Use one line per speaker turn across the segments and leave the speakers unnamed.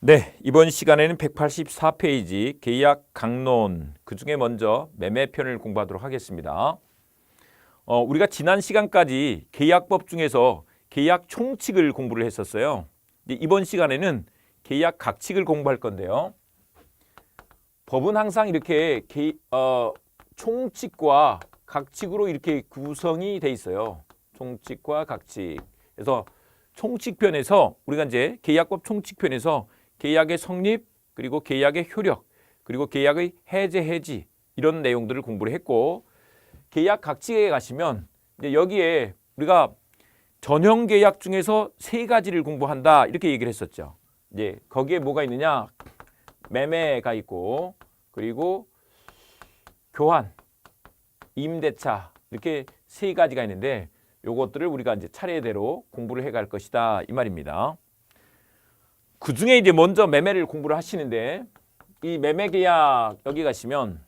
네, 이번 시간에는 184페이지 계약 강론 그중에 먼저 매매편을 공부하도록 하겠습니다. 어, 우리가 지난 시간까지 계약법 중에서 계약 총칙을 공부를 했었어요. 이번 시간에는 계약 각칙을 공부할 건데요. 법은 항상 이렇게 계, 어, 총칙과 각칙으로 이렇게 구성이 돼 있어요. 총칙과 각칙. 그래서 총칙편에서 우리가 이제 계약법 총칙편에서 계약의 성립 그리고 계약의 효력 그리고 계약의 해제 해지 이런 내용들을 공부를 했고 계약 각칙에 가시면 이제 여기에 우리가 전형 계약 중에서 세 가지를 공부한다 이렇게 얘기를 했었죠. 이제 거기에 뭐가 있느냐 매매가 있고 그리고 교환, 임대차 이렇게 세 가지가 있는데 요것들을 우리가 이제 차례대로 공부를 해갈 것이다 이 말입니다. 그 중에 이제 먼저 매매를 공부를 하시는데 이 매매 계약 여기 가시면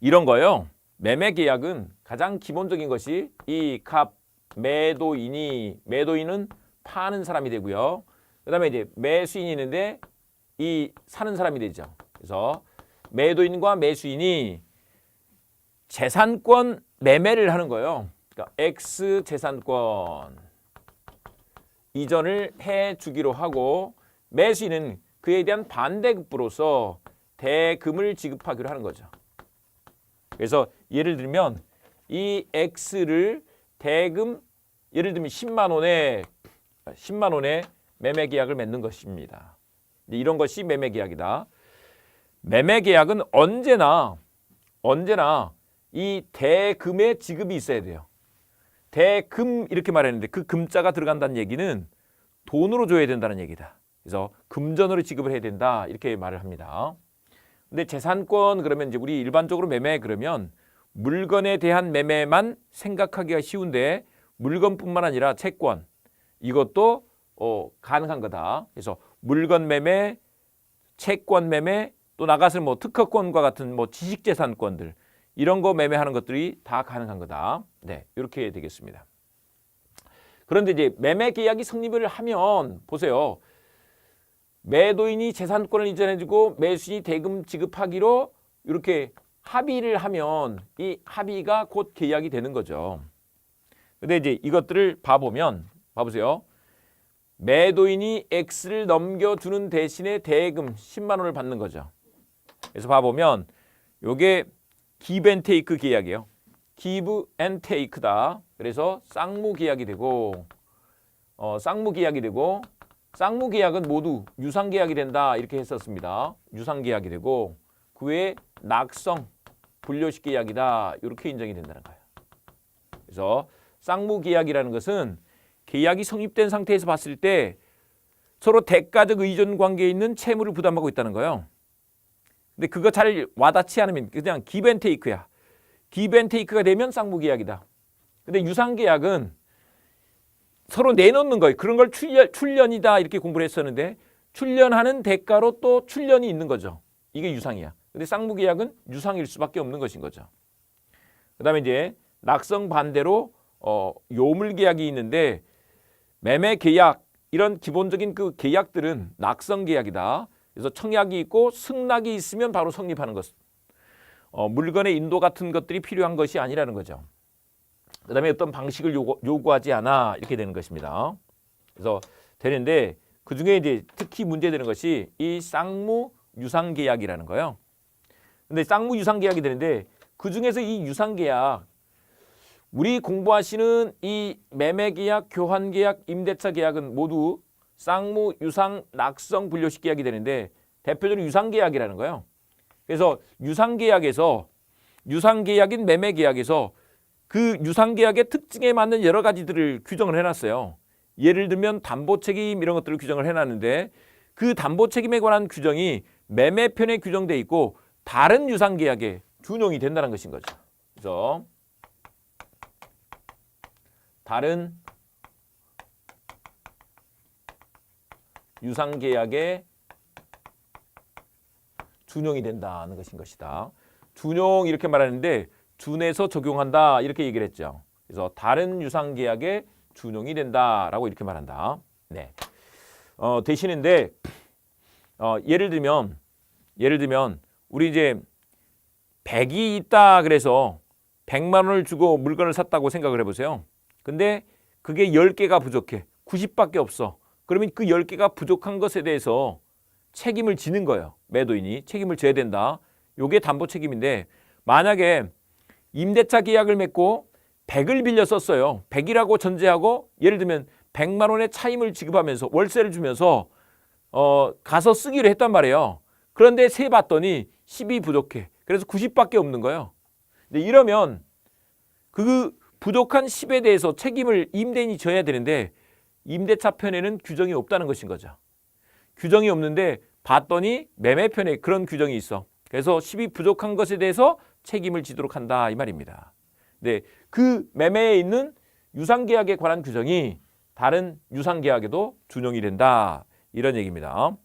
이런 거요. 매매 계약은 가장 기본적인 것이 이 값 매도인이 매도인은 파는 사람이 되고요. 그다음에 이제 매수인이 있는데 이 사는 사람이 되죠. 그래서 매도인과 매수인이 재산권 매매를 하는 거예요. 그러니까 X 재산권 이전을 해 주기로 하고 매수인은 그에 대한 반대급부로서 대금을 지급하기로 하는 거죠. 그래서 예를 들면 이 X를 대금 예를 들면 10만 원에 10만 원에 매매 계약을 맺는 것입니다. 이런 것이 매매 계약이다. 매매 계약은 언제나 언제나 이 대금의 지급이 있어야 돼요. 대금 이렇게 말했는데 그 금자가 들어간다는 얘기는 돈으로 줘야 된다는 얘기다. 그래서 금전으로 지급을 해야 된다 이렇게 말을 합니다. 근데 재산권 그러면 이제 우리 일반적으로 매매 그러면 물건에 대한 매매만 생각하기가 쉬운데 물건뿐만 아니라 채권 이것도 어, 가능한 거다. 그래서 물건 매매, 채권 매매 또 나가서 뭐 특허권과 같은 뭐 지식재산권들 이런 거 매매하는 것들이 다 가능한 거다. 네, 이렇게 되겠습니다. 그런데 이제 매매 계약이 성립을 하면 보세요. 매도인이 재산권을 이전해주고 매수인이 대금 지급하기로 이렇게 합의를 하면 이 합의가 곧 계약이 되는 거죠. 근데 이제 이것들을 봐보면 봐보세요. 매도인이 X를 넘겨주는 대신에 대금 10만 원을 받는 거죠. 그래서 봐보면 요게 give and 계약이에요. give and take다. 그래서 쌍무 계약이 되고 어, 쌍무 계약이 되고 쌍무 계약은 모두 유상 계약이 된다 이렇게 했었습니다. 유상 계약이 되고 그 외에 낙성 분료식 계약이다 이렇게 인정이 된다는 거예요. 그래서 쌍무 계약이라는 것은 계약이 성립된 상태에서 봤을 때 서로 대가적 의존 관계에 있는 채무를 부담하고 있다는 거예요. 근데 그거 잘 와닿지 않으면 그냥 기벤테이크야. 기벤테이크가 되면 쌍무 계약이다. 근데 유상 계약은 서로 내놓는 거예요. 그런 걸 출연, 출연이다 이렇게 공부를 했었는데 출연하는 대가로 또 출연이 있는 거죠. 이게 유상이야. 근데 쌍무 계약은 유상일 수밖에 없는 것인 거죠. 그다음에 이제 낙성 반대로 어, 요물 계약이 있는데 매매 계약 이런 기본적인 그 계약들은 낙성 계약이다. 그래서 청약이 있고 승낙이 있으면 바로 성립하는 것. 어, 물건의 인도 같은 것들이 필요한 것이 아니라는 거죠. 그 다음에 어떤 방식을 요구, 요구 하지 않아 이렇게 되는 것입니다. 그래서 되는데 그 중에 이제 특히 문제되는 것이 이 쌍무 유상 계약이라는 거예요. 근데 쌍무 유상 계약이 되는데 그 중에서 이 유상 계약 우리 공부하시는 이 매매 계약, 교환 계약, 임대차 계약은 모두 쌍무, 유상, 낙성, 분료식 계약이 되는데 대표적으로 유상 계약이라는 거예요. 그래서 유상 계약에서 유상 계약인 매매 계약에서 그 유상 계약의 특징에 맞는 여러 가지들을 규정을 해놨어요. 예를 들면 담보 책임 이런 것들을 규정을 해놨는데 그 담보 책임에 관한 규정이 매매편에 규정돼 있고 다른 유상 계약에 준용이 된다는 것인 거죠. 그래서 다른 유상 계약에 준용이 된다는 것인 것이다. 준용 이렇게 말하는데 준해서 적용한다 이렇게 얘기를 했죠. 그래서 다른 유상 계약에 준용이 된다라고 이렇게 말한다. 네. 어, 되시는데 어, 예를 들면 예를 들면 우리 이제 100이 있다 그래서 100만 원을 주고 물건을 샀다고 생각을 해보세요. 근데 그게 10개가 부족해. 90밖에 없어. 그러면 그 10개가 부족한 것에 대해서 책임을 지는 거예요. 매도인이 책임을 져야 된다. 요게 담보 책임인데 만약에 임대차 계약을 맺고 100을 빌려 썼어요. 100이라고 전제하고 예를 들면 100만 원의 차임을 지급하면서 월세를 주면서 어 가서 쓰기로 했단 말이에요. 그런데 세 봤더니 10이 부족해. 그래서 90밖에 없는 거예요. 근데 이러면 그 부족한 10에 대해서 책임을 임대인이 져야 되는데 임대차 편에는 규정이 없다는 것인 거죠. 규정이 없는데 봤더니 매매 편에 그런 규정이 있어. 그래서 10이 부족한 것에 대해서 책임을 지도록 한다 이 말입니다. 네, 그 매매에 있는 유상 계약에 관한 규정이 다른 유상 계약에도 준용이 된다 이런 얘기입니다.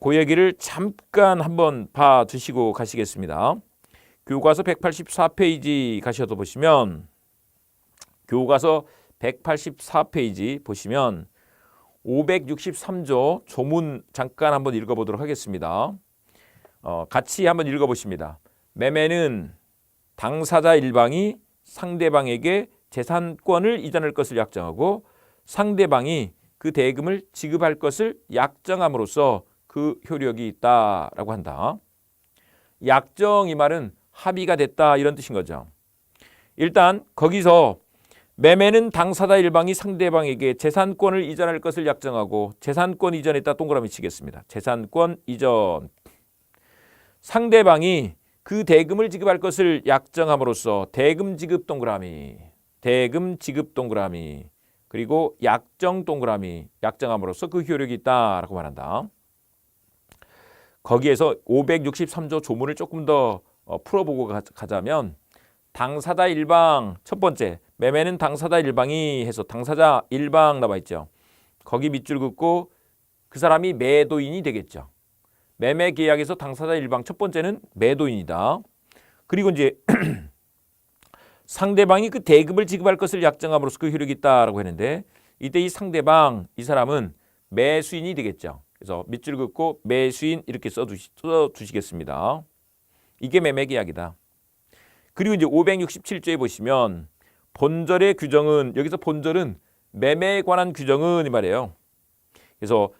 그 얘기를 잠깐 한번 봐 주시고 가시겠습니다. 교과서 184페이지 가셔도 보시면 교과서 184페이지 보시면 563조 조문 잠깐 한번 읽어보도록 하겠습니다. 어, 같이 한번 읽어보십니다. 매매는 당사자 일방이 상대방에게 재산권을 이전할 것을 약정하고 상대방이 그 대금을 지급할 것을 약정함으로써 그 효력이 있다라고 한다. 약정 이 말은 합의가 됐다 이런 뜻인 거죠. 일단 거기서 매매는 당사자 일방이 상대방에게 재산권을 이전할 것을 약정하고 재산권 이전했다 동그라미 치겠습니다. 재산권 이전 상대방이 그 대금을 지급할 것을 약정함으로써 대금 지급 동그라미 대금 지급 동그라미 그리고 약정 동그라미 약정함으로써 그 효력이 있다라고 말한다. 거기에서 563조 조문을 조금 더 어, 풀어보고 가- 가자면 당사자 일방 첫 번째 매매는 당사자 일방이 해서 당사자 일방 나와 있죠. 거기 밑줄 긋고 그 사람이 매도인이 되겠죠. 매매 계약에서 당사자 일방 첫 번째는 매도인이다. 그리고 이제 상대방이 그 대금을 지급할 것을 약정함으로써 그 효력이 있다라고 했는데 이때 이 상대방 이 사람은 매수인이 되겠죠. 그래서 밑줄 긋고 매수인 이렇게 써두시, 써두시겠습니다. 이게 매매 계약이다. 그리고 이제 567조에 보시면 본절의 규정은 여기서 본절은 매매에 관한 규정은 이 말이에요. 그래서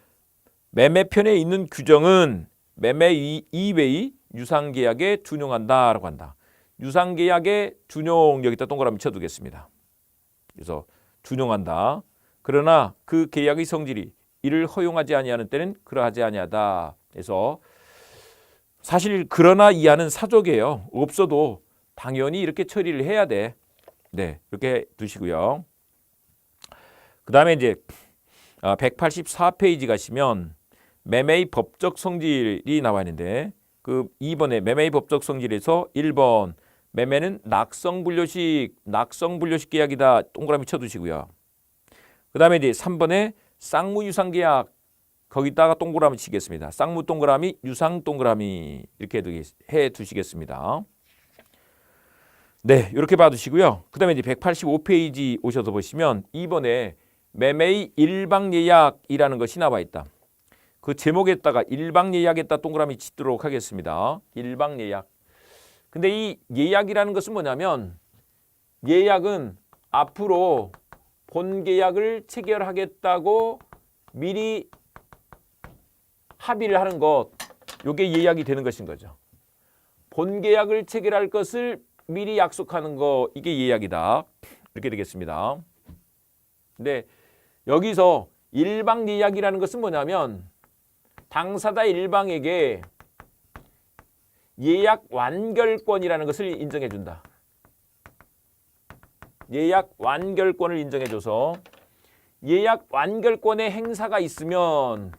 매매편에 있는 규정은 매매 이- 이외의 유상계약에 준용한다라고 한다. 유상계약에 준용 여기다 동그라미 쳐두겠습니다. 그래서 준용한다. 그러나 그 계약의 성질이 이를 허용하지 아니하는 때는 그러하지 아니하다. 그래서 사실 그러나 이하는 사족이에요. 없어도 당연히 이렇게 처리를 해야 돼. 네, 이렇게 두시고요. 그 다음에 이제 184페이지 가시면 매매의 법적 성질이 나와 있는데 그 2번에 매매의 법적 성질에서 1번 매매는 낙성분료식 낙성분료식 계약이다 동그라미 쳐두시고요. 그 다음에 이제 3번에 쌍무 유상 계약 거기다가 동그라미 치겠습니다. 쌍무 동그라미 유상 동그라미 이렇게 해 두시겠습니다. 네, 이렇게 봐두시고요. 그 다음에 이제 185페이지 오셔서 보시면 2번에 매매의 일방 예약이라는 것이 나와 있다. 그 제목에다가 일방 예약에다 동그라미 치도록 하겠습니다. 일방 예약. 근데 이 예약이라는 것은 뭐냐면 예약은 앞으로 본 계약을 체결하겠다고 미리 합의를 하는 것, 요게 예약이 되는 것인 거죠. 본 계약을 체결할 것을 미리 약속하는 거 이게 예약이다. 이렇게 되겠습니다. 근데 여기서 일방 예약이라는 것은 뭐냐면 당사자 일방에게 예약 완결권이라는 것을 인정해 준다. 예약 완결권을 인정해 줘서 예약 완결권의 행사가 있으면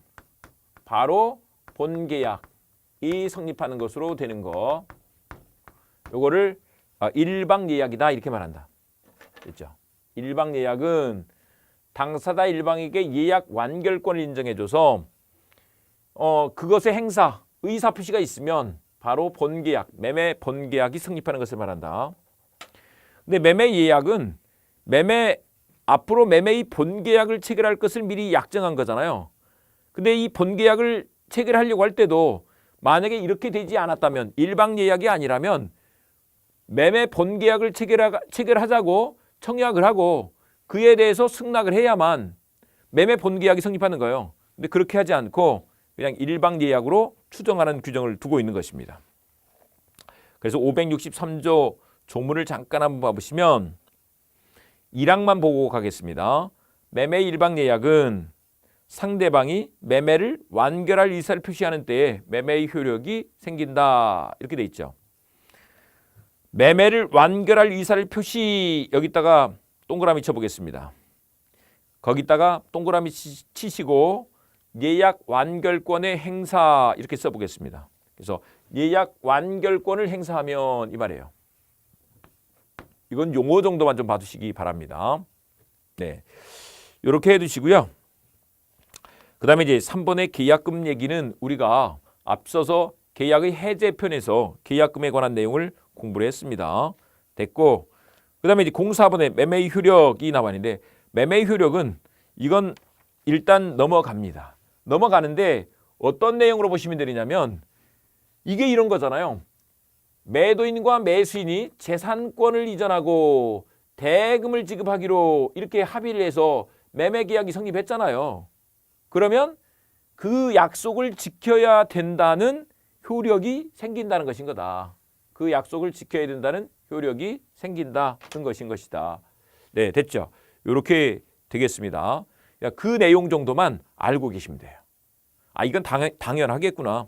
바로 본계약이 성립하는 것으로 되는 거. 요거를 아, 일방 예약이다 이렇게 말한다. 됐죠? 일방 예약은 당사자 일방에게 예약 완결권을 인정해 줘서 어 그것의 행사 의사 표시가 있으면 바로 본계약 매매 본계약이 성립하는 것을 말한다. 근데 매매 예약은 매매 앞으로 매매의 본계약을 체결할 것을 미리 약정한 거잖아요. 근데 이 본계약을 체결하려고 할 때도 만약에 이렇게 되지 않았다면 일방 예약이 아니라면 매매 본계약을 체결하, 체결하자고 청약을 하고 그에 대해서 승낙을 해야만 매매 본계약이 성립하는 거예요. 근데 그렇게 하지 않고 그냥 일방 예약으로 추정하는 규정을 두고 있는 것입니다. 그래서 563조 조문을 잠깐 한번 봐보시면 1항만 보고 가겠습니다. 매매 일방 예약은 상대방이 매매를 완결할 의사를 표시하는 때에 매매의 효력이 생긴다. 이렇게 돼 있죠. 매매를 완결할 의사를 표시 여기다가 동그라미 쳐보겠습니다. 거기다가 동그라미 치- 치시고 예약 완결권의 행사 이렇게 써보겠습니다. 그래서 예약 완결권을 행사하면 이 말이에요. 이건 용어 정도만 좀 봐두시기 바랍니다. 네, 이렇게 해두시고요. 그 다음에 이제 3번의 계약금 얘기는 우리가 앞서서 계약의 해제 편에서 계약금에 관한 내용을 공부를 했습니다. 됐고 그 다음에 이제 04번의 매매 효력이 나왔는데 매매 효력은 이건 일단 넘어갑니다. 넘어가는데 어떤 내용으로 보시면 되냐면 이게 이런 거잖아요. 매도인과 매수인이 재산권을 이전하고 대금을 지급하기로 이렇게 합의를 해서 매매 계약이 성립했잖아요. 그러면 그 약속을 지켜야 된다는 효력이 생긴다는 것인 거다. 그 약속을 지켜야 된다는 효력이 생긴다는 것인 것이다. 네, 됐죠. 이렇게 되겠습니다. 야, 그 내용 정도만 알고 계시면 돼요. 아, 이건 당, 당연하겠구나.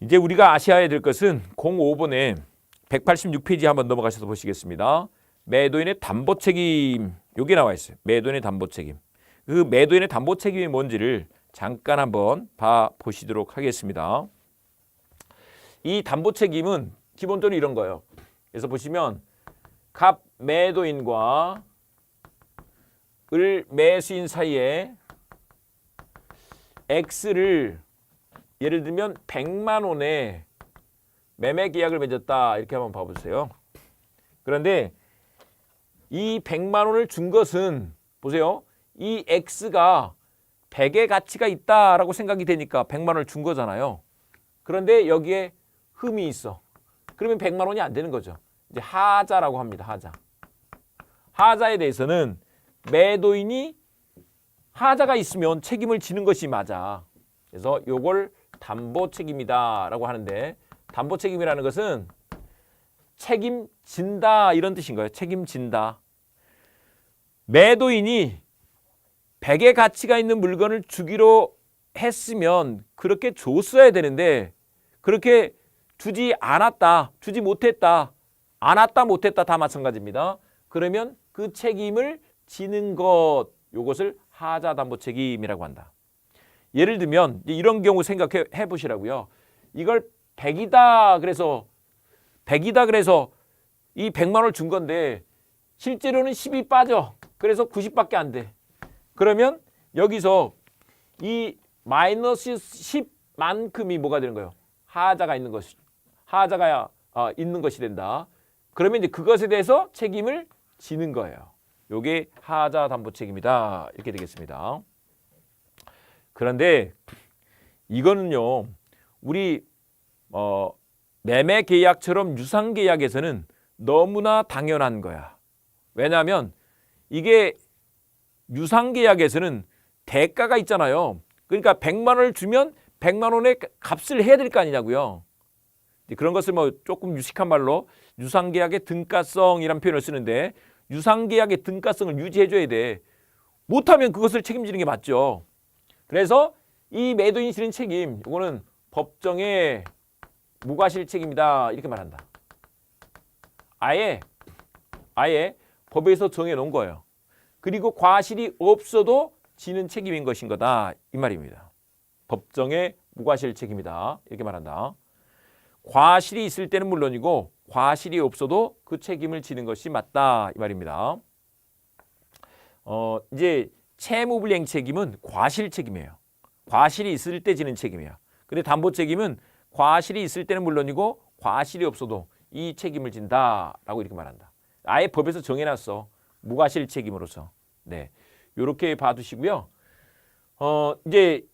이제 우리가 아셔야 될 것은 05번에 186페이지 한번 넘어가셔서 보시겠습니다. 매도인의 담보 책임 여기 나와 있어요. 매도인의 담보 책임. 그 매도인의 담보 책임이 뭔지를 잠깐 한번 봐 보시도록 하겠습니다. 이 담보 책임은 기본적으로 이런 거예요. 그래서 보시면 갑 매도인과 을 매수인 사이에 X를 예를 들면 100만 원에 매매 계약을 맺었다 이렇게 한번 봐보세요. 그런데 이 100만 원을 준 것은 보세요. 이 X가 100의 가치가 있다라고 생각이 되니까 100만 원을 준 거잖아요. 그런데 여기에 흠이 있어. 그러면 100만 원이 안 되는 거죠. 이제 하자라고 합니다. 하자. 하자에 대해서는 매도인이 하자가 있으면 책임을 지는 것이 맞아. 그래서 요걸 담보 책임이다라고 하는데 담보 책임이라는 것은 책임진다 이런 뜻인 거예요. 책임진다. 매도인이 100의 가치가 있는 물건을 주기로 했으면 그렇게 줬어야 되는데 그렇게 주지 않았다, 주지 못했다, 안 왔다 못했다 다 마찬가지입니다. 그러면 그 책임을 지는 것 요것을 하자 담보 책임이라고 한다. 예를 들면 이런 경우 생각해 해 보시라고요. 이걸 100이다 그래서 100이다 그래서 이 100만 원을 준 건데 실제로는 10이 빠져. 그래서 90밖에 안 돼. 그러면 여기서 이 마이너스 10만큼이 뭐가 되는 거예요? 하자가 있는 것이 하자가 어, 있는 것이 된다. 그러면 이제 그것에 대해서 책임을 지는 거예요. 요게 하자 담보 책임이다. 이렇게 되겠습니다. 그런데 이거는요. 우리 어, 매매 계약처럼 유상 계약에서는 너무나 당연한 거야. 왜냐하면 이게 유상 계약에서는 대가가 있잖아요. 그러니까 100만 원을 주면 100만 원의 값을 해야 될 거 아니냐고요. 그런 것을 뭐 조금 유식한 말로 유상 계약의 등가성이라는 표현을 쓰는데 유상 계약의 등가성을 유지해 줘야 돼. 못하면 그것을 책임지는 게 맞죠. 그래서 이 매도인이 지는 책임, 이거는 법정의 무과실 책임이다 이렇게 말한다. 아예 아예 법에서 정해 놓은 거예요. 그리고 과실이 없어도 지는 책임인 것인 거다 이 말입니다. 법정의 무과실 책임이다 이렇게 말한다. 과실이 있을 때는 물론이고 과실이 없어도 그 책임을 지는 것이 맞다 이 말입니다. 어 이제 채무불이행 책임은 과실 책임이에요. 과실이 있을 때 지는 책임이야. 근데 담보 책임은 과실이 있을 때는 물론이고 과실이 없어도 이 책임을 진다라고 이렇게 말한다. 아예 법에서 정해놨어. 무과실 책임으로서. 네. 요렇게 봐두시고요. 어, 이제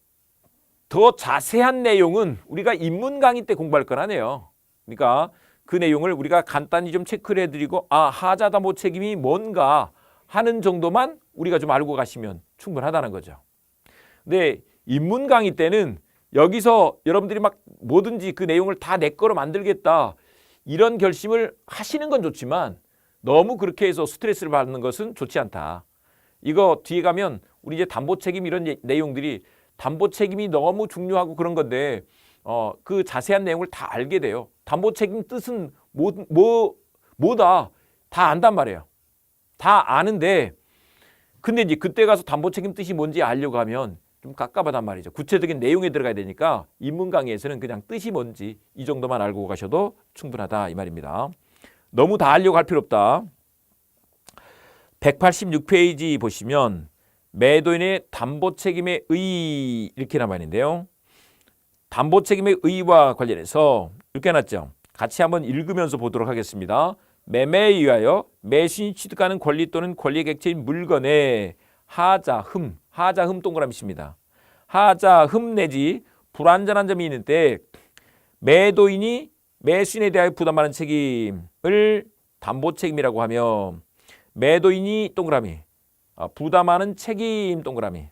더 자세한 내용은 우리가 입문 강의 때 공부할 거라네요. 그러니까 그 내용을 우리가 간단히 좀 체크를 해드리고 아 하자담보 책임이 뭔가 하는 정도만 우리가 좀 알고 가시면 충분하다는 거죠. 근데 입문 강의 때는 여기서 여러분들이 막 뭐든지 그 내용을 다 내 거로 만들겠다 이런 결심을 하시는 건 좋지만 너무 그렇게 해서 스트레스를 받는 것은 좋지 않다. 이거 뒤에 가면 우리 이제 담보 책임 이런 예- 내용들이 담보 책임이 너무 중요하고 그런 건데 어 그 자세한 내용을 다 알게 돼요. 담보 책임 뜻은 뭐, 뭐 뭐다 다 안단 말이에요. 다 아는데 근데 이제 그때 가서 담보 책임 뜻이 뭔지 알려고 하면 좀 깝깝하단 말이죠. 구체적인 내용에 들어가야 되니까 입문 강의에서는 그냥 뜻이 뭔지 이 정도만 알고 가셔도 충분하다 이 말입니다. 너무 다 알려고 할 필요 없다. 186페이지 보시면 매도인의 담보 책임의 의 이렇게 남아 있는데요. 담보 책임의 의와 관련해서 이렇게 해놨죠. 같이 한번 읽으면서 보도록 하겠습니다. 매매에 의하여 매수인이 취득하는 권리 또는 권리 객체인 물건에 하자, 흠, 하자, 흠 동그라미 칩니다. 하자, 흠 내지 불완전한 점이 있는데 매도인이 매수인에 대하여 부담하는 책임을 담보 책임이라고 하며 매도인이 동그라미 아, 부담하는 책임 동그라미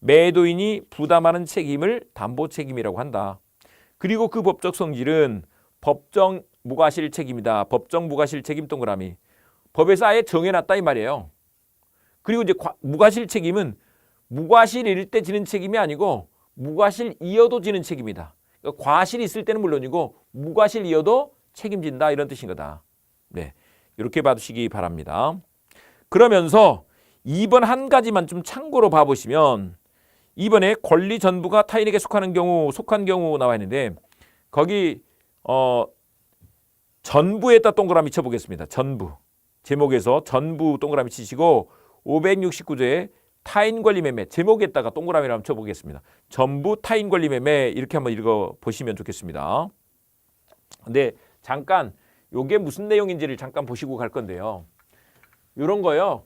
매도인이 부담하는 책임을 담보 책임이라고 한다. 그리고 그 법적 성질은 법정 무과실 책임이다. 법정 무과실 책임 동그라미 법에서 아예 정해놨다 이 말이에요. 그리고 이제 과- 무과실 책임은 무과실일 때 지는 책임이 아니고 무과실이어도 지는 책임이다. 그러니까 과실이 있을 때는 물론이고 무과실이어도 책임진다 이런 뜻인 거다. 네, 이렇게 봐주시기 바랍니다. 그러면서 2번 한 가지만 좀 참고로 봐보시면 2번에 권리 전부가 타인에게 속하는 경우 속한 경우 나와 있는데 거기 어 전부에다 동그라미 쳐보겠습니다. 전부 제목에서 전부 동그라미 치시고 569조에 타인 권리 매매 제목에다가 동그라미를 한번 쳐보겠습니다. 전부 타인 권리 매매 이렇게 한번 읽어 보시면 좋겠습니다. 근데 잠깐 요게 무슨 내용인지를 잠깐 보시고 갈 건데요. 이런 거요.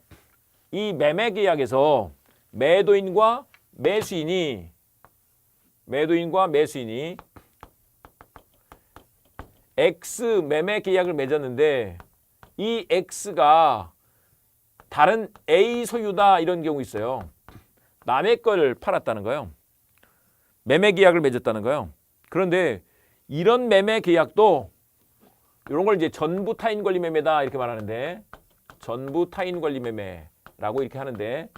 이 매매 계약에서 매도인과 매수인이 매도인과 매수인이 X 매매 계약을 맺었는데 이 X가 다른 A 소유다 이런 경우 있어요. 남의 걸 팔았다는 거예요. 매매 계약을 맺었다는 거예요. 그런데 이런 매매 계약도 이런 걸 이제 전부 타인 권리 매매다 이렇게 말하는데 전부 타인 권리 매매 라고 이렇게 하는데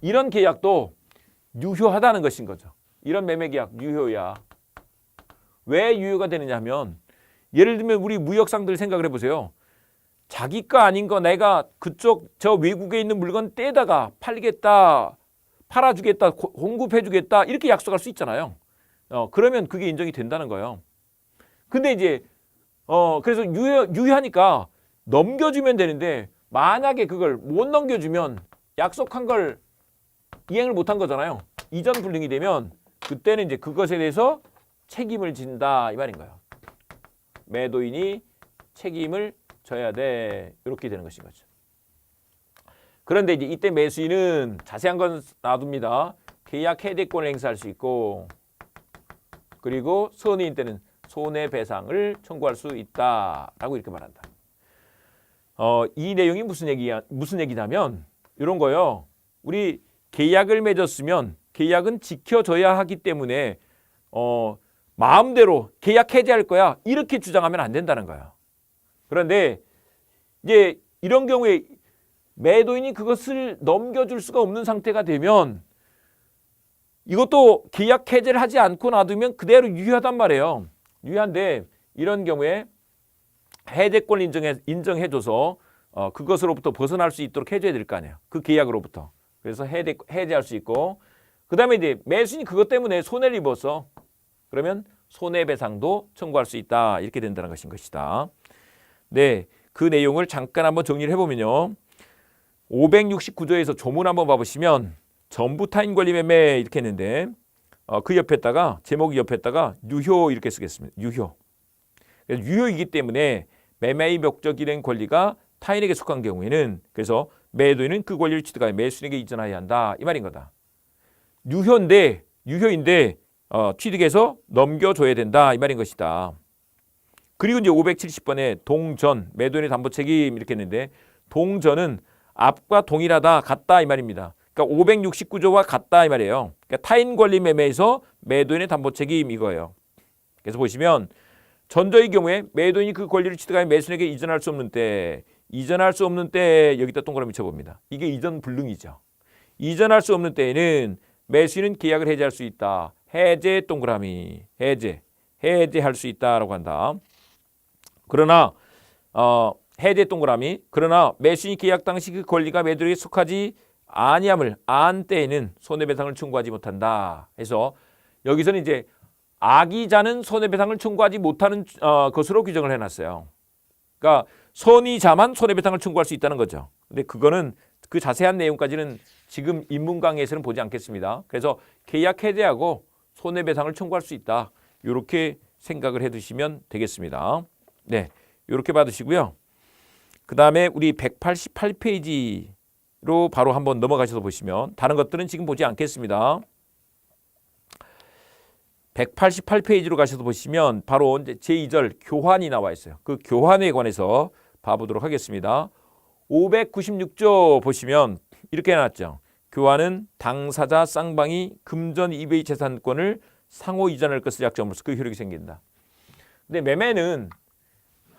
이런 계약도 유효하다는 것인 거죠. 이런 매매 계약 유효야. 왜 유효가 되느냐 하면 예를 들면 우리 무역상들 생각을 해보세요. 자기 거 아닌 거 내가 그쪽 저 외국에 있는 물건 떼다가 팔겠다, 팔아주겠다, 고- 공급해주겠다 이렇게 약속할 수 있잖아요. 어 그러면 그게 인정이 된다는 거예요. 근데 이제 어 그래서 유효 유효하니까 넘겨주면 되는데 만약에 그걸 못 넘겨주면 약속한 걸 이행을 못한 거잖아요. 이전 불능이 되면 그때는 이제 그것에 대해서 책임을 진다 이 말인 거예요. 매도인이 책임을 져야 돼 이렇게 되는 것인 거죠. 그런데 이제 이때 매수인은 자세한 건 놔둡니다. 계약 해대권을 행사할 수 있고 그리고 선의인 때는 손해배상을 청구할 수 있다라고 이렇게 말한다. 어, 이 내용이 무슨 얘기야? 무슨 얘기냐면 이런 거요. 우리 계약을 맺었으면 계약은 지켜져야 하기 때문에 어, 마음대로 계약 해지할 거야 이렇게 주장하면 안 된다는 거야. 그런데 이제 이런 경우에 매도인이 그것을 넘겨줄 수가 없는 상태가 되면 이것도 계약 해제를 하지 않고 놔두면 그대로 유효하단 말이에요. 유효한데 이런 경우에 해제권 인정해 인정해줘서 어, 그것으로부터 벗어날 수 있도록 해줘야 될 거 아니에요. 그 계약으로부터. 그래서 해제, 해제할 수 있고 그 다음에 이제 매수인이 그것 때문에 손해를 입어서 그러면 손해배상도 청구할 수 있다 이렇게 된다는 것인 것이다. 네, 그 내용을 잠깐 한번 정리를 해보면요. 569조에서 조문 한번 봐보시면 전부 타인 권리 매매 이렇게 했는데 어, 그 옆에다가 제목 옆에다가 유효 이렇게 쓰겠습니다. 유효. 유효이기 때문에 매매의 목적이 된 권리가 타인에게 속한 경우에는 그래서 매도인은 그 권리를 취득하여 매수인에게 이전하여야 한다 이 말인 거다. 유효인데 유효인데 어, 취득해서 넘겨줘야 된다 이 말인 것이다. 그리고 이제 570번에 동전 매도인의 담보 책임 이렇게 했는데 동전은 앞과 동일하다 같다 이 말입니다. 그러니까 569조와 같다 이 말이에요. 그러니까 타인 권리 매매에서 매도인의 담보 책임 이거예요. 그래서 보시면 전저의 경우에 매도인이 그 권리를 취득하여 매수인에게 이전할 수 없는 때 이전할 수 없는 때 여기다 동그라미 쳐봅니다. 이게 이전 불능이죠. 이전할 수 없는 때에는 매수인은 계약을 해제할 수 있다. 해제 동그라미 해제 해제할 수 있다라고 한다. 그러나 어, 해제 동그라미 그러나 매수인이 계약 당시 그 권리가 매도에게 속하지 아니함을 안 때에는 손해배상을 청구하지 못한다. 해서 여기서는 이제 악의자는 손해배상을 청구하지 못하는 어, 것으로 규정을 해놨어요. 그러니까 선의자만 손해배상을 청구할 수 있다는 거죠. 근데 그거는 그 자세한 내용까지는 지금 인문 강의에서는 보지 않겠습니다. 그래서 계약 해제하고 손해배상을 청구할 수 있다. 이렇게 생각을 해두시면 되겠습니다. 네, 이렇게 받으시고요. 그 다음에 우리 188페이지로 바로 한번 넘어가셔서 보시면 다른 것들은 지금 보지 않겠습니다. 188페이지로 가셔서 보시면 바로 이제 제2절 교환이 나와 있어요. 그 교환에 관해서 봐보도록 하겠습니다. 596조 보시면 이렇게 해놨죠. 교환은 당사자 쌍방이 금전 이베이 재산권을 상호 이전할 것을 약정으로서 그 효력이 생긴다. 근데 매매는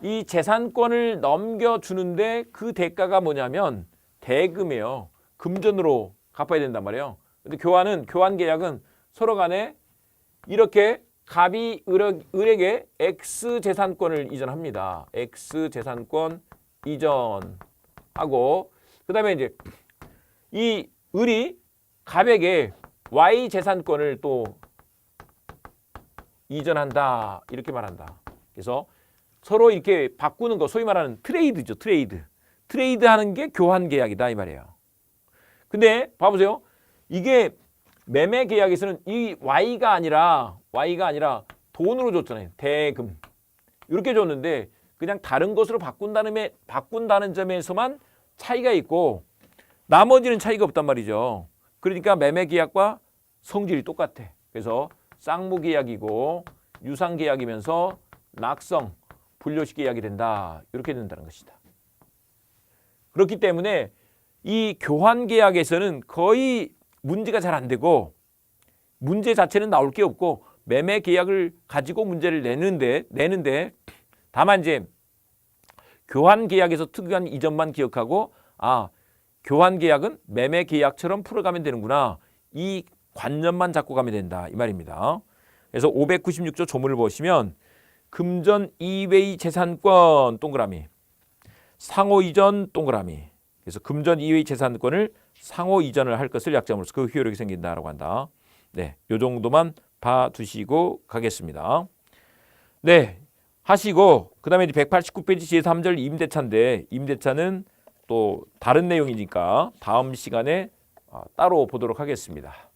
이 재산권을 넘겨주는데 그 대가가 뭐냐면 대금이에요. 금전으로 갚아야 된단 말이에요. 근데 교환은 교환 계약은 서로 간에 이렇게 갑이 을에- 을에게 X 재산권을 이전합니다. X 재산권 이전하고 그 다음에 이제 이 을이 갑에게 Y 재산권을 또 이전한다 이렇게 말한다. 그래서 서로 이렇게 바꾸는 거 소위 말하는 트레이드죠 트레이드. 트레이드 하는 게 교환 계약이다 이 말이에요. 근데 봐보세요. 이게 매매 계약에서는 이 Y가 아니라 Y가 아니라 돈으로 줬잖아요. 대금. 이렇게 줬는데 그냥 다른 것으로 바꾼다는 에 바꾼다는 점에서만 차이가 있고 나머지는 차이가 없단 말이죠. 그러니까 매매 계약과 성질이 똑같아. 그래서 쌍무 계약이고 유상 계약이면서 낙성 분료식 계약이 된다. 이렇게 된다는 것이다. 그렇기 때문에 이 교환 계약에서는 거의 문제가 잘 안 되고 문제 자체는 나올 게 없고 매매 계약을 가지고 문제를 내는데 내는데 다만 이제 교환 계약에서 특유한 이점만 기억하고 아 교환 계약은 매매 계약처럼 풀어가면 되는구나 이 관념만 잡고 가면 된다 이 말입니다. 그래서 596조 조문을 보시면 금전 이외의 재산권 동그라미 상호 이전 동그라미 그래서 금전 이외의 재산권을 상호 이전을 할 것을 약정으로서 그 효력이 생긴다라고 한다. 네, 요 정도만 봐두시고 가겠습니다. 네, 하시고 그다음에 이제 189페이지 제3절 임대차인데 임대차는 또 다른 내용이니까 다음 시간에 어, 따로 보도록 하겠습니다.